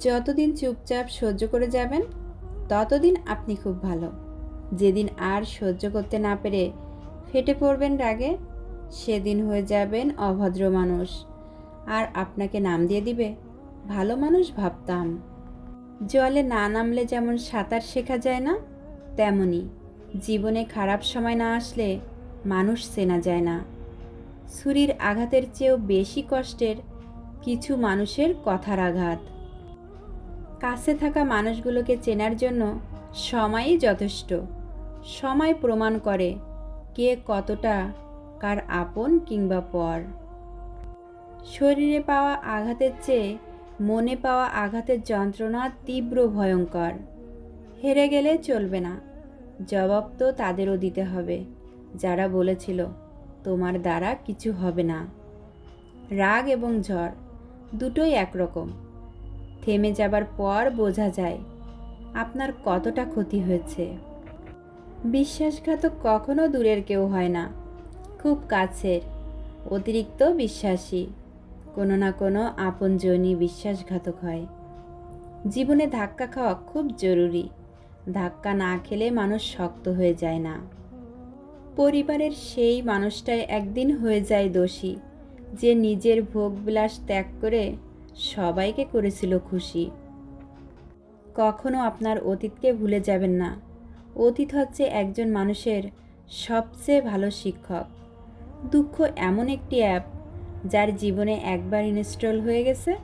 যতদিন চুপচাপ সহ্য করে যাবেন, ততদিন আপনি খুব ভালো। যেদিন আর সহ্য করতে না পেরে ফেটে পড়বেন রাগে, সেদিন হয়ে যাবেন অভদ্র মানুষ। আর আপনাকে নাম দিয়ে দিবে, ভালো মানুষ ভাবতাম। জলে না নামলে যেমন সাঁতার শেখা যায় না, তেমনি জীবনে খারাপ সময় না আসলে মানুষ চেনা যায় না। ছুরির আঘাতের চেয়েও বেশি কষ্টের কিছু মানুষের কথার আঘাত। কাছে থাকা মানুষগুলোকে চেনার জন্য সময়ই যথেষ্ট। সময় প্রমাণ করে কে কতটা কার আপন কিংবা পর। শরীরে পাওয়া আঘাতের চেয়ে মনে পাওয়া আঘাতের যন্ত্রণা তীব্র ভয়ঙ্কর। হেরে গেলে চলবে না। জবাব তো তাদেরও দিতে হবে। যারা বলেছিল, তোমার দ্বারা কিছু হবে না। রাগ এবং ঝড় দুটোই একরকম। থেমে যাবার পর বোঝা যায়, আপনার কতটা ক্ষতি হয়েছে। বিশ্বাসঘাতক কখনো দূরের কেউ হয় না, খুব কাছের, অতিরিক্ত বিশ্বাসী, কোনো না কোনো আপনজনই বিশ্বাসঘাতক হয়। জীবনে ধাক্কা খাওয়া খুব জরুরি, ধাক্কা না খেলে মানুষ শক্ত হয়ে যায় না। পরিবারের সেই মানুষটাই একদিন হয়ে যায় দোষী, যে নিজের ভোগবিলাস ত্যাগ করে সবাইকে করেছিল খুশি। কখনো আপনার অতীতকে ভুলে যাবেন না। অতীত হচ্ছে একজন মানুষের সবচেয়ে ভালো শিক্ষক। দুঃখ এমন একটি অ্যাপ যার জীবনে একবার ইনস্টল হয়ে গেছে,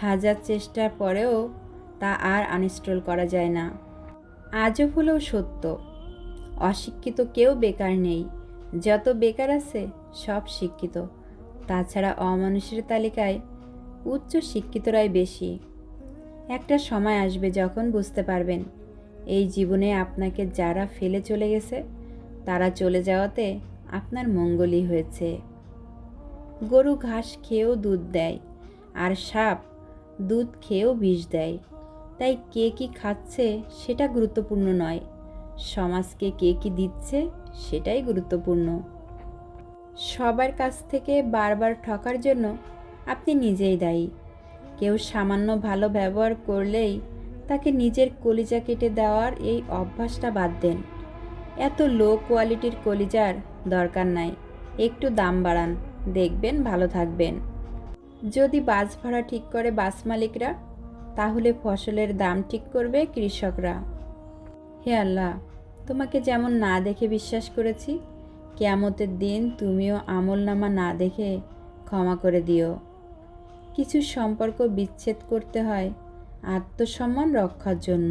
হাজার চেষ্টার পরেও তা আর আনইনস্টল করা যায় না। আজও হলেও সত্য, অশিক্ষিত কেউ বেকার নেই। যত বেকার আছে, সব শিক্ষিত। তাছাড়া অমানুষের তালিকায় উচ্চ শিক্ষিতরাই বেশি। একটা সময় আসবে যখন বুঝতে পারবেন, এই জীবনে আপনাকে যারা ফেলে চলে গেছে, তারা চলে যাওয়াতে আপনার মঙ্গলই হয়েছে। গরু, ঘাস খেয়েও দুধ দেয়, আর সাপ দুধ খেয়েও বিষ দেয়। তাই কে কি খাচ্ছে সেটা গুরুত্বপূর্ণ নয়। সমাজকে কে কি দিচ্ছে সেটাই গুরুত্বপূর্ণ। সবার কাছ থেকে বারবার ঠকার জন্য আপনি নিজেই দায়ী। কেউ সামান্য ভালো ব্যবহার করলেই তাকে নিজের কলিজা কেটে দেওয়ার এই অভ্যাসটা বাদ দেন। এত লো কোয়ালিটির কলিজার দরকার নাই। একটু দাম বাড়ান, দেখবেন ভালো থাকবেন। যদি বাস ভাড়া ঠিক করে বাস মালিকরা, তাহলে ফসলের দাম ঠিক করবে কৃষকরা। হে আল্লাহ, তোমাকে যেমন না দেখে বিশ্বাস করেছি, কেয়ামতের দিন তুমিও আমল নামা না দেখে ক্ষমা করে দিও। কিছু সম্পর্ক বিচ্ছেদ করতে হয় আত্মসম্মান রক্ষার জন্য।